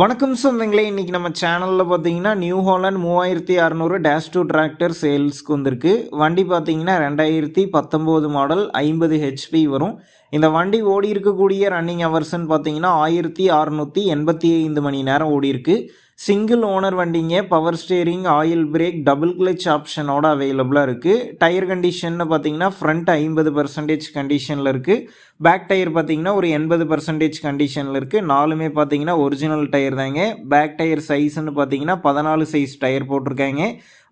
வணக்கம் சொந்தங்களே இன்றைக்கி நம்ம சேனலில் பார்த்தீங்கன்னா நியூ ஹாலண்ட் மூவாயிரத்தி அறநூறு டேஷ் டூ டிராக்டர் சேல்ஸ்க்கு வந்திருக்கு. வண்டி பார்த்தீங்கன்னா ரெண்டாயிரத்தி பத்தொம்போது மாடல் ஐம்பது ஹெச்பி வரும். இந்த வண்டி ஓடி இருக்கக்கூடிய ரன்னிங் ஹவர்ஸ்ன்னு பார்த்தீங்கன்னா ஆயிரத்தி அறநூற்றி எண்பத்தி ஐந்து மணி நேரம் ஓடிருக்கு சிங்கிள் ஓனர் வண்டிங்க power steering oil brake double clutch ஆப்ஷனோட அவைலபிளாக இருக்குது டயர் கண்டிஷன்னு பார்த்தீங்கன்னா ஃப்ரண்ட் ஐம்பது பர்சன்டேஜ் கண்டிஷனில் இருக்குது பேக் டயர் பார்த்தீங்கன்னா ஒரு எண்பது பர்சன்டேஜ் கண்டிஷனில் இருக்குது நாலுமே பார்த்தீங்கன்னா ஒரிஜினல் டயர் தாங்க. பேக் டயர் சைஸ்ன்னு பார்த்தீங்கன்னா பதினாலு சைஸ் டயர் போட்டிருக்காங்க.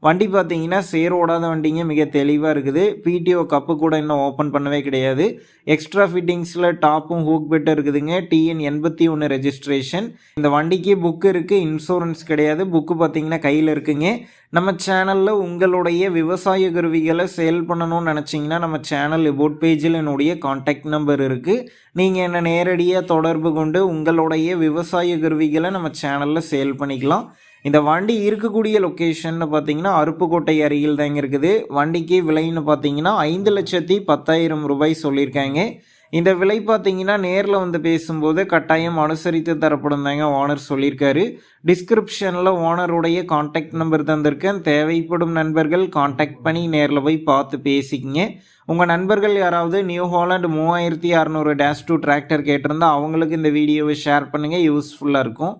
வண்டி பார்த்தீங்கன்னா சேர் ஓடாத வண்டிங்க மிக தெளிவாக இருக்குது. பிடிஓ கப்பு கூட இன்னும் ஓப்பன் பண்ணவே கிடையாது. எக்ஸ்ட்ரா ஃபிட்டிங்ஸில் டாப்பும் ஹூக் பெட்டும் இருக்குதுங்க. டிஎன் எண்பத்தி ஒன்று ரெஜிஸ்ட்ரேஷன் இந்த வண்டிக்கு புக்கு இருக்குது இன்சூரன்ஸ் கிடையாது. புக்கு பார்த்தீங்கன்னா கையில் இருக்குங்க. நம்ம சேனலில் உங்களுடைய விவசாய கருவிகளை சேல் பண்ணணும்னு நினச்சிங்கன்னா நம்ம சேனல் போட் பேஜில் என்னுடைய காண்டாக்ட் நம்பர் இருக்குது நீங்கள் என்னை நேரடியாக தொடர்பு கொண்டு உங்களுடைய விவசாய கருவிகளை நம்ம சேனலில் சேல் பண்ணிக்கலாம். இந்த வண்டி இருக்கக்கூடிய லொக்கேஷன் பார்த்தீங்கன்னா அருப்புக்கோட்டை அருகில் தாங்க இருக்குது. வண்டிக்கு விலைன்னு பார்த்தீங்கன்னா ஐந்து லட்சத்தி பத்தாயிரம் ரூபாய் சொல்லியிருக்காங்க. இந்த விலை பார்த்தீங்கன்னா நேரில் வந்து பேசும்போது கட்டாயம் அனுசரித்து தரப்படும் தாங்க ஓனர் சொல்லியிருக்காரு. டிஸ்கிரிப்ஷனில் ஓனருடைய காண்டாக்ட் நம்பர் தந்திருக்கேன் தேவைப்படும் நண்பர்கள் காண்டாக்ட் பண்ணி நேரில் போய் பார்த்து பேசிக்கங்க. உங்கள் நண்பர்கள் யாராவது நியூ ஹாலண்ட் மூவாயிரத்தி அறநூறு டேஷ் டூ டிராக்டர் கேட்டிருந்தா அவங்களுக்கு இந்த வீடியோவை ஷேர் பண்ணுங்கள் யூஸ்ஃபுல்லாக இருக்கும்.